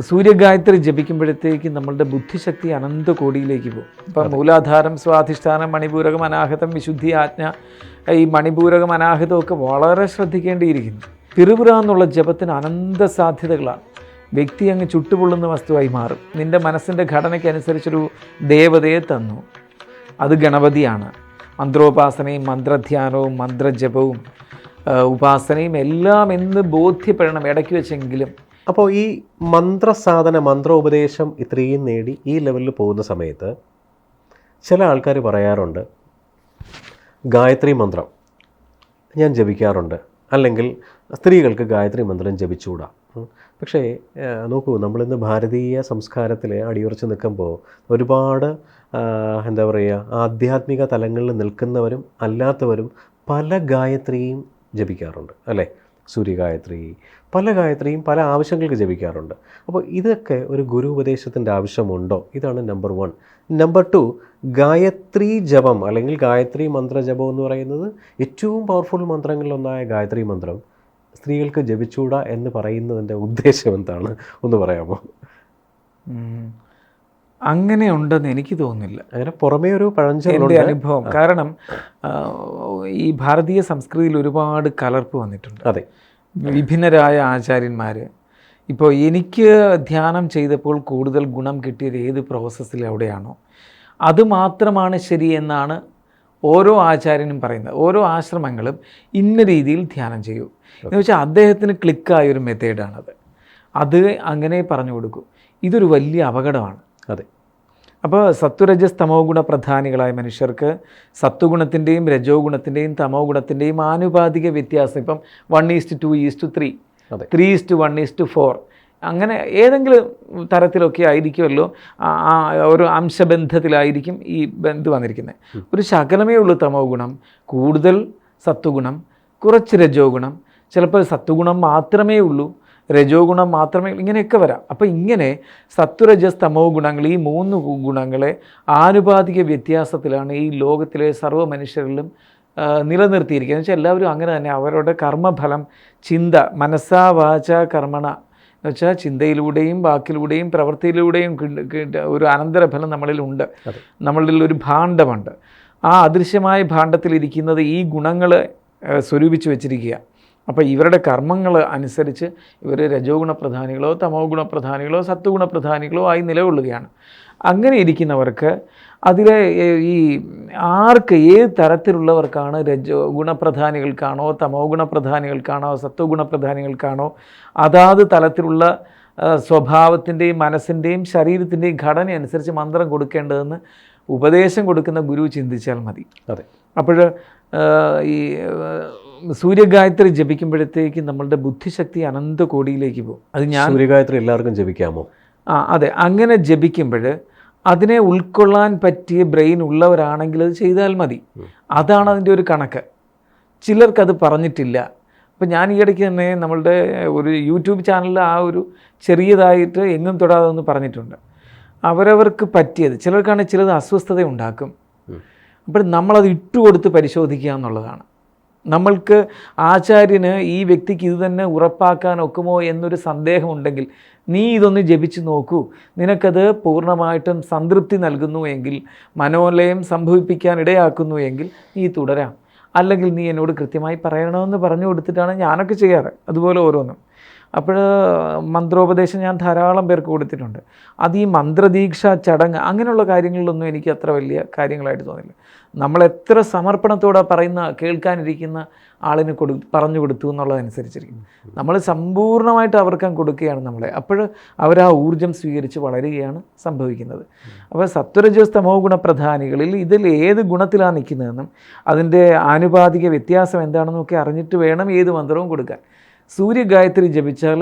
സൂര്യഗായത്രി ജപിക്കുമ്പോഴത്തേക്ക് നമ്മളുടെ ബുദ്ധിശക്തി അനന്ത കോടിയിലേക്ക് പോകും. ഇപ്പം മൂലാധാരം സ്വാധിഷ്ഠാനം മണിപൂരകം അനാഹതം വിശുദ്ധി ആജ്ഞ ഈ മണിപൂരകം അനാഹതം ഒക്കെ വളരെ ശ്രദ്ധിക്കേണ്ടിയിരിക്കുന്നു. തിരുപുര എന്നുള്ള ജപത്തിന് അനന്ത സാധ്യതകളാണ്. വ്യക്തി അങ്ങ് ചുട്ടുപൊള്ളുന്ന വസ്തുവായി മാറും. നിന്റെ മനസ്സിന്റെ ഘടനയ്ക്കനുസരിച്ചൊരു ദേവതയെ തന്നു. അത് ഗണപതിയാണ്. മന്ത്രോപാസനയും മന്ത്രധ്യാനവും മന്ത്രജപവും ഉപാസനയും എല്ലാം എന്ന് ബോധ്യപ്പെടണം ഇടയ്ക്ക് വെച്ചെങ്കിലും അപ്പോൾ ഈ മന്ത്രസാധന മന്ത്രോപദേശം ഇത്രയും നേടി ഈ ലെവലിൽ പോകുന്ന സമയത്ത് ചില ആൾക്കാർ പറയാറുണ്ട് ഗായത്രി മന്ത്രം ഞാൻ ജപിക്കാറുണ്ട്. അല്ലെങ്കിൽ സ്ത്രീകൾക്ക് ഗായത്രി മന്ത്രം ജപിച്ചുകൂടാ പക്ഷേ നോക്കൂ നമ്മളിന്ന് ഭാരതീയ സംസ്കാരത്തിൽ അടിയുറച്ച് നിൽക്കുമ്പോൾ ഒരുപാട് എന്താ പറയുക ആധ്യാത്മിക തലങ്ങളിൽ നിൽക്കുന്നവരും അല്ലാത്തവരും പല ഗായത്രിയും ജപിക്കാറുണ്ട് അല്ലേ? സൂര്യഗായത്രി പല ഗായത്രിയും പല ആവശ്യങ്ങൾക്ക് ജപിക്കാറുണ്ട്. അപ്പോൾ ഇതൊക്കെ ഒരു ഗുരു ഉപദേശത്തിന്റെ ആവശ്യമുണ്ടോ? ഇതാണ് number one. Number two Gayatri ജപം അല്ലെങ്കിൽ ഗായത്രി മന്ത്രജപം എന്ന് പറയുന്നത് ഏറ്റവും പവർഫുൾ മന്ത്രങ്ങളിലൊന്നായ ഗായത്രി മന്ത്രം സ്ത്രീകൾക്ക് ജപിച്ചൂടാ എന്ന് പറയുന്നതിന്റെ ഉദ്ദേശം എന്താണ്? ഒന്ന് പറയാമോ? അങ്ങനെ ഉണ്ടെന്ന് എനിക്ക് തോന്നുന്നില്ല. അങ്ങനെ പുറമേ ഒരു പഴഞ്ചൊല്ലിന്റെ പഴഞ്ചൊല്ലുണ്ട് അനുഭവം. കാരണം ഈ ഭാരതീയ സംസ്കൃതിയിൽ ഒരുപാട് കലർപ്പ് വന്നിട്ടുണ്ട്. അതെ. വിഭിന്നരായ ആചാര്യന്മാർ ഇപ്പോൾ എനിക്ക് ധ്യാനം ചെയ്തപ്പോൾ കൂടുതൽ ഗുണം കിട്ടിയത് ഏത് പ്രോസസ്സിൽ എവിടെയാണോ. അത് മാത്രമാണ് ശരി എന്നാണ് ഓരോ ആചാര്യനും പറയുന്നത്. ഓരോ ആശ്രമങ്ങളും ഇന്ന രീതിയിൽ ധ്യാനം ചെയ്യൂ. എന്ന് വെച്ചാൽ അദ്ദേഹത്തിന് ക്ലിക്കായ ഒരു മെത്തേഡാണത് അത് അങ്ങനെ പറഞ്ഞു കൊടുക്കും. ഇതൊരു വലിയ അപകടമാണ്. അതെ. അപ്പോൾ സത്വരജസ് തമോ ഗുണപ്രധാനികളായ മനുഷ്യർക്ക് സത്വഗുണത്തിന്റെയും രജോ ഗുണത്തിന്റെയും തമോ ഗുണത്തിന്റെയും ആനുപാതിക വ്യത്യാസം. ഇപ്പം one is to two is to three അതെ. Three is to one is to four അങ്ങനെ ഏതെങ്കിലും തരത്തിലൊക്കെ ആയിരിക്കുമല്ലോ. ഒരു അംശബന്ധത്തിലായിരിക്കും ഈ ബന്ധു വന്നിരിക്കുന്നത് ഒരു ശകലമേ ഉള്ളൂ തമോ ഗുണം കൂടുതൽ സത്വഗുണം കുറച്ച് രജോ ഗുണം ചിലപ്പോൾ സത്വഗുണം മാത്രമേ ഉള്ളൂ. രജോ ഗുണം മാത്രമേ ഇങ്ങനെയൊക്കെ വരാം. അപ്പോൾ ഇങ്ങനെ സത്വരജസ് തമോ ഗുണങ്ങൾ ഈ മൂന്ന് ഗുണങ്ങളെ ആനുപാതിക വ്യത്യാസത്തിലാണ് ഈ ലോകത്തിലെ സർവ മനുഷ്യരിലും നിലനിർത്തിയിരിക്കുക എന്ന് വെച്ചാൽ എല്ലാവരും അങ്ങനെ തന്നെ അവരുടെ കർമ്മഫലം ചിന്ത മനസ്സാ വാച കർമ്മണ. എന്ന് വെച്ചാൽ ചിന്തയിലൂടെയും വാക്കിലൂടെയും പ്രവൃത്തിയിലൂടെയും ഒരു അനന്തരഫലം നമ്മളിലുണ്ട്. നമ്മളിൽ ഒരു ഭാണ്ഡമുണ്ട്. ആ അദൃശ്യമായ ഭാണ്ഡത്തിലിരിക്കുന്നത് ഈ ഗുണങ്ങൾ സ്വരൂപിച്ച് വെച്ചിരിക്കുക അപ്പോൾ ഇവരുടെ കർമ്മങ്ങൾ അനുസരിച്ച് ഇവർ രജോ ഗുണപ്രധാനികളോ തമോ ഗുണപ്രധാനികളോ സത്വഗുണ പ്രധാനികളോ ആയി നിലകൊള്ളുകയാണ്. അങ്ങനെ ഇരിക്കുന്നവർക്ക് അതിലെ ഈ ആർക്ക് ഏത് തരത്തിലുള്ളവർക്കാണ് രജോ ഗുണപ്രധാനികൾക്കാണോ തമോ ഗുണപ്രധാനികൾക്കാണോ സത്വഗുണപ്രധാനികൾക്കാണോ അതാത് തലത്തിലുള്ള സ്വഭാവത്തിന്റെയും മനസ്സിന്റെയും ശരീരത്തിന്റെയും ഘടന അനുസരിച്ച് മന്ത്രം കൊടുക്കേണ്ടതെന്ന് ഉപദേശം കൊടുക്കുന്ന ഗുരു ചിന്തിച്ചാൽ മതി. അതെ. അപ്പോൾ ഈ സൂര്യഗായത്രി ജപിക്കുമ്പോഴത്തേക്ക് നമ്മളുടെ ബുദ്ധിശക്തി അനന്ത കോടിയിലേക്ക് പോകും. അത് ഞാൻ സൂര്യഗായത്രി എല്ലാവർക്കും ജപിക്കാമോ? ആ അതെ. അങ്ങനെ ജപിക്കുമ്പോൾ അതിനെ ഉൾക്കൊള്ളാൻ പറ്റിയ ബ്രെയിൻ ഉള്ളവരാണെങ്കിൽ അത് ചെയ്താൽ മതി. അതാണ് അതിന്റെ ഒരു കണക്ക്. ചിലർക്കത് പറഞ്ഞിട്ടില്ല. അപ്പം ഞാൻ ഈ ഇടയ്ക്ക് തന്നെ നമ്മളുടെ ഒരു യൂട്യൂബ് ചാനലിൽ ആ ഒരു ചെറിയതായിട്ട് എങ്ങും തൊടാതെ ഒന്ന് പറഞ്ഞിട്ടുണ്ട്. അവരവർക്ക് പറ്റിയത് ചിലർക്കാണെങ്കിൽ ചിലത് അസ്വസ്ഥത ഉണ്ടാക്കും. അപ്പോൾ നമ്മളത് ഇട്ടുകൊടുത്ത് പരിശോധിക്കുക എന്നുള്ളതാണ്. നമ്മൾക്ക് ആചാര്യന് ഈ വ്യക്തിക്ക് ഇത് തന്നെ ഉറപ്പാക്കാൻ ഒക്കുമോ എന്നൊരു സന്ദേഹമുണ്ടെങ്കിൽ നീ ഇതൊന്ന് ജപിച്ചു നോക്കൂ. നിനക്കത് പൂർണമായിട്ടും സംതൃപ്തി നൽകുന്നു എങ്കിൽ മനോലയം സംഭവിപ്പിക്കാൻ ഇടയാക്കുന്നു എങ്കിൽ നീ തുടരാം. അല്ലെങ്കിൽ നീ എന്നോട് കൃത്യമായി പറയണമെന്ന് പറഞ്ഞു കൊടുത്തിട്ടാണ് ഞാനൊക്കെ ചെയ്യാറ്. അതുപോലെ ഓരോന്നും. അപ്പോൾ മന്ത്രോപദേശം ഞാൻ ധാരാളം പേർക്ക് കൊടുത്തിട്ടുണ്ട്. അത് ഈ മന്ത്രദീക്ഷ ചടങ്ങ് അങ്ങനെയുള്ള കാര്യങ്ങളിലൊന്നും എനിക്ക് അത്ര വലിയ കാര്യങ്ങളായിട്ട് തോന്നില്ല. നമ്മൾ എത്ര സമർപ്പണത്തോടെ പറയുന്ന കേൾക്കാനിരിക്കുന്ന ആളിന് കൊടു പറഞ്ഞു കൊടുത്തു എന്നുള്ളതനുസരിച്ചിരിക്കും. നമ്മൾ സമ്പൂർണമായിട്ട് അവർക്ക് കൊടുക്കുകയാണ് നമ്മളെ. അപ്പോൾ അവർ ആ ഊർജം സ്വീകരിച്ച് വളരുകയാണ് സംഭവിക്കുന്നത്. അപ്പോൾ സത്വരജസ് തമോ ഗുണപ്രധാനികളിൽ ഇതിൽ ഏത് ഗുണത്തിലാണ് നിൽക്കുന്നതെന്നും അതിന്റെ ആനുപാതിക വ്യത്യാസം എന്താണെന്നും ഒക്കെ അറിഞ്ഞിട്ട് വേണം ഏത് മന്ത്രവും കൊടുക്കാൻ. സൂര്യഗായത്രി ജപിച്ചാൽ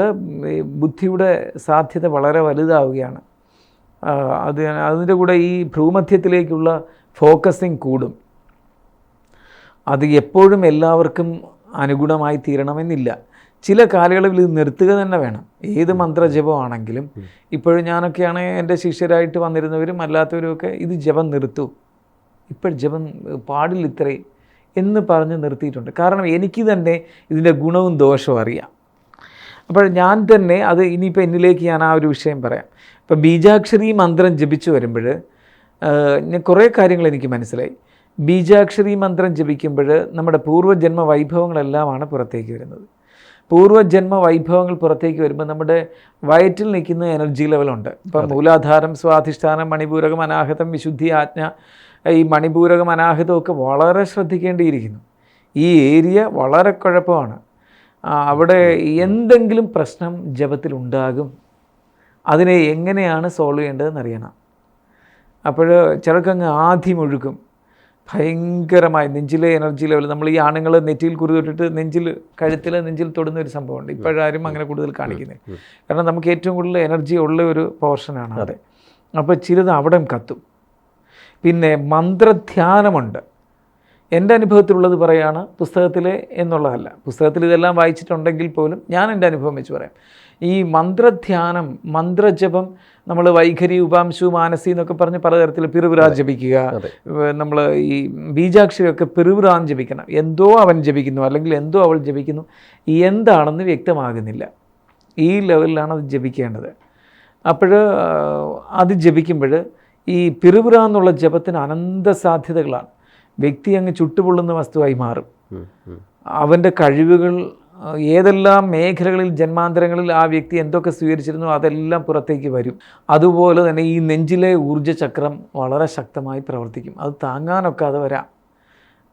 ബുദ്ധിയുടെ സാധ്യത വളരെ വലുതാവുകയാണ്. അത് അതിന്റെ കൂടെ ഈ ഭ്രൂമധ്യത്തിലേക്കുള്ള ഫോക്കസിങ് കൂടും. അത് എപ്പോഴും എല്ലാവർക്കും അനുഗുണമായി തീരണമെന്നില്ല. ചില കാലയളവിൽ ഇത് നിർത്തുക തന്നെ വേണം. ഏത് മന്ത്രജപമാണെങ്കിലും ഇപ്പോഴും ഞാനൊക്കെയാണ് എന്റെ ശിഷ്യരായിട്ട് വന്നിരുന്നവരും അല്ലാത്തവരും ഒക്കെ ഇത് ജപം നിർത്തൂ. ഇപ്പോൾ ജപം പാടില്ല ഇത്രയും. എന്ന് പറഞ്ഞ് നിർത്തിയിട്ടുണ്ട്. കാരണം എനിക്ക് തന്നെ ഇതിന്റെ ഗുണവും ദോഷവും അറിയാം. അപ്പോൾ ഞാൻ തന്നെ അത് ഇനിയിപ്പോൾ എന്നിലേക്ക് ഞാൻ ആ ഒരു വിഷയം പറയാം. ഇപ്പം ബീജാക്ഷരി മന്ത്രം ജപിച്ചു വരുമ്പോൾ ഞാൻ കുറേ കാര്യങ്ങൾ എനിക്ക് മനസ്സിലായി. ബീജാക്ഷരി മന്ത്രം ജപിക്കുമ്പോൾ നമ്മുടെ പൂർവജന്മ വൈഭവങ്ങളെല്ലാമാണ് പുറത്തേക്ക് വരുന്നത്. പൂർവജന്മ വൈഭവങ്ങൾ പുറത്തേക്ക് വരുമ്പോൾ നമ്മുടെ വയറ്റിൽ നിൽക്കുന്ന എനർജി ലെവലുണ്ട് ഇപ്പം മൂലാധാരം സ്വാധിഷ്ഠാനം മണിപൂരകം അനാഹതം വിശുദ്ധി ആജ്ഞ ഈ മണിപൂരകം അനാഹിതമൊക്കെ വളരെ ശ്രദ്ധിക്കേണ്ടിയിരിക്കുന്നു. ഈ ഏരിയ വളരെ കുഴപ്പമാണ്. അവിടെ എന്തെങ്കിലും പ്രശ്നം ജപത്തിൽ ഉണ്ടാകും അതിനെ എങ്ങനെയാണ് സോൾവ് ചെയ്യേണ്ടതെന്ന് അറിയണം. അപ്പോൾ ചിലർക്കങ്ങ് ആദ്യം ഒഴുകും ഭയങ്കരമായി നെഞ്ചിലെ എനർജി ലെവൽ നമ്മൾ ഈ ആണുങ്ങൾ നെറ്റിയിൽ കുറുതൊട്ടിട്ട് നെഞ്ചിൽ കഴുത്തിൽ നെഞ്ചിൽ തൊടുന്ന ഒരു സംഭവമുണ്ട്. ഇപ്പോഴാരും അങ്ങനെ കൂടുതൽ കാണിക്കുന്നത് കാരണം നമുക്ക് ഏറ്റവും കൂടുതൽ എനർജി ഉള്ള ഒരു പോർഷനാണ് അതെ. അപ്പോൾ ചിലത് അവിടെ കത്തും. പിന്നെ മന്ത്രധ്യാനമുണ്ട്. എന്റെ അനുഭവത്തിലുള്ളത് പറയാണ് പുസ്തകത്തിലെ എന്നുള്ളതല്ല. പുസ്തകത്തിൽ ഇതെല്ലാം വായിച്ചിട്ടുണ്ടെങ്കിൽ പോലും ഞാൻ എന്റെ അനുഭവം വെച്ച് പറയാം. ഈ മന്ത്രധ്യാനം മന്ത്രജപം നമ്മൾ വൈഖരി ഉപാംശു മാനസി എന്നൊക്കെ പറഞ്ഞ് പലതരത്തിൽ പിറുവിറാൻ ജപിക്കുക. നമ്മൾ ഈ ബീജാക്ഷരിയൊക്കെ പിറുവിറാൻ ജപിക്കണം. എന്തോ അവൻ ജപിക്കുന്നു അല്ലെങ്കിൽ എന്തോ അവൾ ജപിക്കുന്നു എന്താണെന്ന് വ്യക്തമാകുന്നില്ല. ഈ ലെവലിലാണ് അത് ജപിക്കേണ്ടത്. അപ്പോൾ അത് ജപിക്കുമ്പോൾ ഈ പിറുപിറ എന്നുള്ള ജപത്തിന് അനന്ത സാധ്യതകളാണ്. വ്യക്തി അങ്ങ് ചുട്ടുപൊള്ളുന്ന വസ്തുവായി മാറും. അവന്റെ കഴിവുകൾ ഏതെല്ലാം മേഖലകളിൽ ജന്മാന്തരങ്ങളിൽ ആ വ്യക്തി എന്തൊക്കെ സ്വീകരിച്ചിരുന്നു അതെല്ലാം പുറത്തേക്ക് വരും. അതുപോലെ തന്നെ ഈ നെഞ്ചിലെ ഊർജചക്രം വളരെ ശക്തമായി പ്രവർത്തിക്കും. അത് താങ്ങാനൊക്കാതെ വരാം.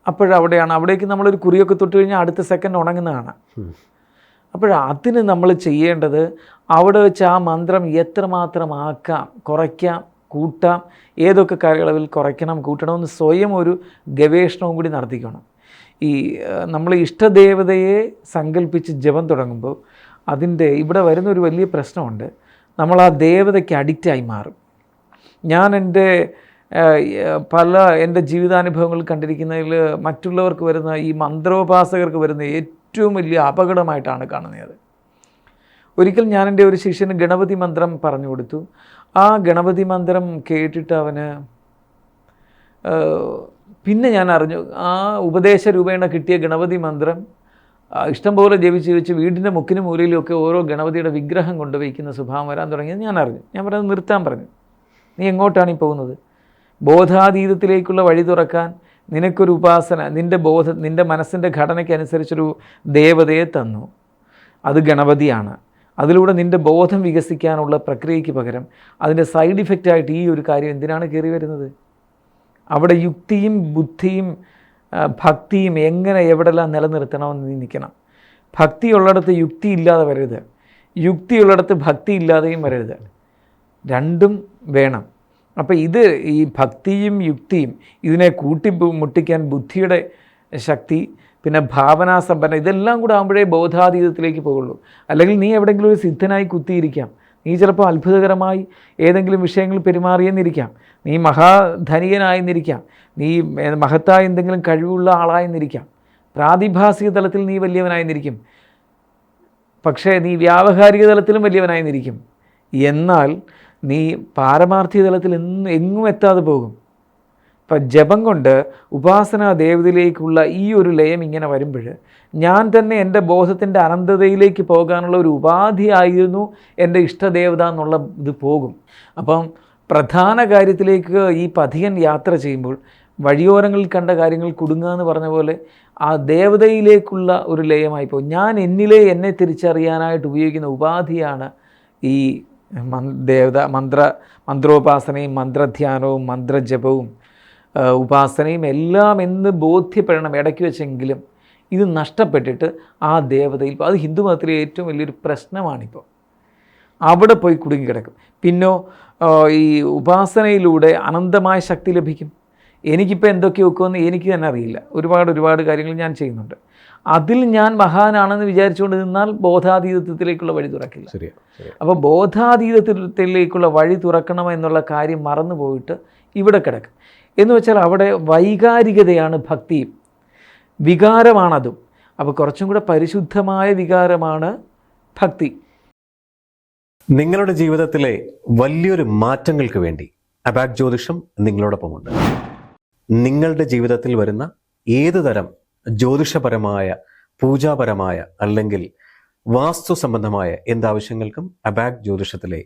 അപ്പോഴവിടെയാണ് അവിടേക്ക് നമ്മളൊരു കുറിയൊക്കെ തൊട്ട് കഴിഞ്ഞാൽ അടുത്ത സെക്കൻഡ് ഉണങ്ങുന്നതാണ്. അപ്പോഴതിന് അപ്പോൾ അതിന് നമ്മൾ ചെയ്യേണ്ടത് അവിടെ വെച്ച് ആ മന്ത്രം എത്രമാത്രം ആക്കാം കുറയ്ക്കാം കൂട്ടാം. ഏതൊക്കെ കാലയളവിൽ കുറയ്ക്കണം കൂട്ടണമെന്ന് സ്വയം ഒരു ഗവേഷണവും കൂടി നടത്തിക്കണം. ഈ നമ്മൾ ഇഷ്ടദേവതയെ സങ്കല്പിച്ച് ജപം തുടങ്ങുമ്പോൾ അതിന്റെ ഇവിടെ വരുന്ന ഒരു വലിയ പ്രശ്നമുണ്ട്. നമ്മൾ ആ ദേവതയ്ക്ക് അഡിക്റ്റായി മാറും. ഞാൻ എന്റെ പല എന്റെ ജീവിതാനുഭവങ്ങൾ കണ്ടിരിക്കുന്നതിൽ മറ്റുള്ളവർക്ക് വരുന്ന ഈ മന്ത്രോപാസകർക്ക് വരുന്ന ഏറ്റവും വലിയ അപകടമായിട്ടാണ് കാണുന്നത്. ഒരിക്കൽ ഞാൻ എന്റെ ഒരു ശിഷ്യന് ഗണപതി മന്ത്രം പറഞ്ഞു കൊടുത്തു. ആ ഗണപതി മന്ത്രം കേട്ടിട്ട് അവന് പിന്നെ ഞാൻ അറിഞ്ഞു ആ ഉപദേശ രൂപേണ കിട്ടിയ ഗണപതി മന്ത്രം ഇഷ്ടംപോലെ ഇഷ്ടം പോലെ ജപിച്ച് വെച്ച് വീടിന്റെ മുക്കിന് മൂലയിലുമൊക്കെ ഓരോ ഗണപതിയുടെ വിഗ്രഹം കൊണ്ടുവയ്ക്കുന്ന സ്വഭാവം വരാൻ തുടങ്ങിയത് ഞാൻ അറിഞ്ഞു. ഞാൻ പറഞ്ഞത് നിർത്താൻ പറഞ്ഞു. നീ എങ്ങോട്ടാണ് ഈ പോകുന്നത്? ബോധാതീതത്തിലേക്കുള്ള വഴി തുറക്കാൻ നിനക്കൊരു ഉപാസന നിന്റെ ബോധ നിന്റെ മനസ്സിന്റെ ഘടനയ്ക്കനുസരിച്ചൊരു ദേവതയെ തന്നു. അത് ഗണപതിയാണ്. അതിലൂടെ നിന്റെ ബോധം വികസിക്കാനുള്ള പ്രക്രിയയ്ക്ക് പകരം അതിന്റെ സൈഡ് ഇഫക്റ്റായിട്ട് ഈ ഒരു കാര്യം എന്തിനാണ് കയറി വരുന്നത്? അവിടെ യുക്തിയും ബുദ്ധിയും ഭക്തിയും എങ്ങനെ എവിടെല്ലാം നിലനിർത്തണമെന്ന് നീ നിൽക്കണം. ഭക്തിയുള്ളിടത്ത് യുക്തി ഇല്ലാതെ വരരുത്. യുക്തിയുള്ളിടത്ത് ഭക്തി ഇല്ലാതെയും വരരുത്. രണ്ടും വേണം. അപ്പോൾ ഇത് ഈ ഭക്തിയും യുക്തിയും ഇതിനെ കൂട്ടി മുട്ടിക്കാൻ ബുദ്ധിയുടെ ശക്തി പിന്നെ ഭാവനാസമ്പന്ന ഇതെല്ലാം കൂടെ ആകുമ്പോഴേ ബോധാതീതത്തിലേക്ക് പോകുള്ളൂ. അല്ലെങ്കിൽ നീ എവിടെയെങ്കിലും ഒരു സിദ്ധനായി കുത്തിയിരിക്കാം. നീ ചിലപ്പോൾ അത്ഭുതകരമായി ഏതെങ്കിലും വിഷയങ്ങൾ പെരുമാറിയെന്നിരിക്കാം. നീ മഹാധനികനായെന്നിരിക്കാം. നീ മഹത്തായ എന്തെങ്കിലും കഴിവുള്ള ആളായെന്നിരിക്കാം. പ്രാതിഭാസിക തലത്തിൽ നീ വലിയവനായെന്നിരിക്കും. പക്ഷേ നീ വ്യാവഹാരിക തലത്തിലും വലിയവനായെന്നിരിക്കും. എന്നാൽ നീ പാരമാർത്ഥിക തലത്തിൽ എന്നും എങ്ങും എത്താതെ പോകും. ഇപ്പം ജപം കൊണ്ട് ഉപാസനാ ദേവതയിലേക്കുള്ള ഈ ഒരു ലയം ഇങ്ങനെ വരുമ്പോൾ ഞാൻ തന്നെ എന്റെ ബോധത്തിന്റെ അനന്തതയിലേക്ക് പോകാനുള്ള ഒരു ഉപാധിയായിരുന്നു എന്റെ ഇഷ്ടദേവത എന്നുള്ള ഇത് പോകും. അപ്പം പ്രധാന കാര്യത്തിലേക്ക് ഈ പഥികൻ യാത്ര ചെയ്യുമ്പോൾ വഴിയോരങ്ങളിൽ കണ്ട കാര്യങ്ങൾ കുടുങ്ങുക എന്ന് പറഞ്ഞ പോലെ ആ ദേവതയിലേക്കുള്ള ഒരു ലയമായി പോകും. ഞാൻ എന്നിലെ എന്നെ തിരിച്ചറിയാനായിട്ട് ഉപയോഗിക്കുന്ന ഉപാധിയാണ് ഈ മന് ദേവത മന്ത്ര മന്ത്രോപാസനയും മന്ത്രധ്യാനവും മന്ത്രജപവും ഉപാസനയും എല്ലാം എന്ന് ബോധ്യപ്പെടണം ഇടയ്ക്ക് വെച്ചെങ്കിലും ഇത് നഷ്ടപ്പെട്ടിട്ട് ആ ദേവതയിൽ അത് ഹിന്ദു മതത്തിലെ ഏറ്റവും വലിയൊരു പ്രശ്നമാണിപ്പോൾ. അവിടെ പോയി കുടുങ്ങി കിടക്കും പിന്നോ ഈ ഉപാസനയിലൂടെ അനന്തമായ ശക്തി ലഭിക്കും. എനിക്കിപ്പോൾ എന്തൊക്കെ വെക്കുമെന്ന് എനിക്ക് തന്നെ അറിയില്ല. ഒരുപാട് ഒരുപാട് കാര്യങ്ങൾ ഞാൻ ചെയ്യുന്നുണ്ട്. അതിൽ ഞാൻ മഹാനാണെന്ന് വിചാരിച്ചുകൊണ്ട് നിന്നാൽ ബോധാതീതത്വത്തിലേക്കുള്ള വഴി തുറക്കില്ല. അപ്പോൾ ബോധാതീതത്വത്തിലേക്കുള്ള വഴി തുറക്കണം എന്നുള്ള കാര്യം മറന്നു പോയിട്ട് ഇവിടെ കിടക്കും. എന്ന് വെച്ചാൽ അവിടെ വൈകാരികതയാണ് ഭക്തി. വികാരമാണതും. അപ്പോൾ കുറച്ചും കൂടെ പരിശുദ്ധമായ വികാരമാണ് ഭക്തി. നിങ്ങളുടെ ജീവിതത്തിലെ വലിയൊരു മാറ്റങ്ങൾക്ക് വേണ്ടി അബാക് ജ്യോതിഷം നിങ്ങളോടൊപ്പമുണ്ട്. നിങ്ങളുടെ ജീവിതത്തിൽ വരുന്ന ഏത് തരം ജ്യോതിഷപരമായ പൂജാപരമായ അല്ലെങ്കിൽ വാസ്തു സംബന്ധമായ എന്താവശ്യങ്ങൾക്കും അബാക് ജ്യോതിഷത്തിലെ